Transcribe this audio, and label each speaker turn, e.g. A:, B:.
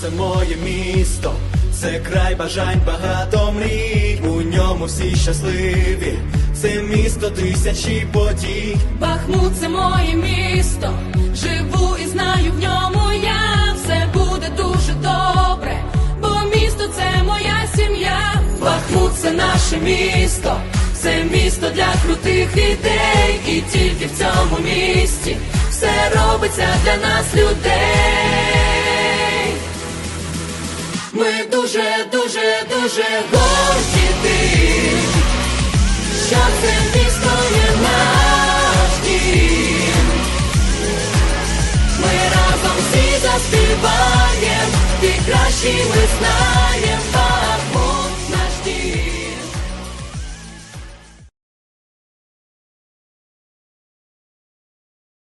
A: це моє місто, це край бажань, багато мрій. У ньому всі щасливі, це місто тисячі подій.
B: Бахмут це моє місто, живу і знаю в ньому я. Все буде дуже добре, бо місто це моя сім'я. Бахмут це наше місто, це місто для крутих ідей. І тільки в цьому місті все робиться для нас людей. Ми дуже, дуже, дуже горді тим, що це місто є наш дім. Ми разом всі заспіваємо, і кращі ми знаємо.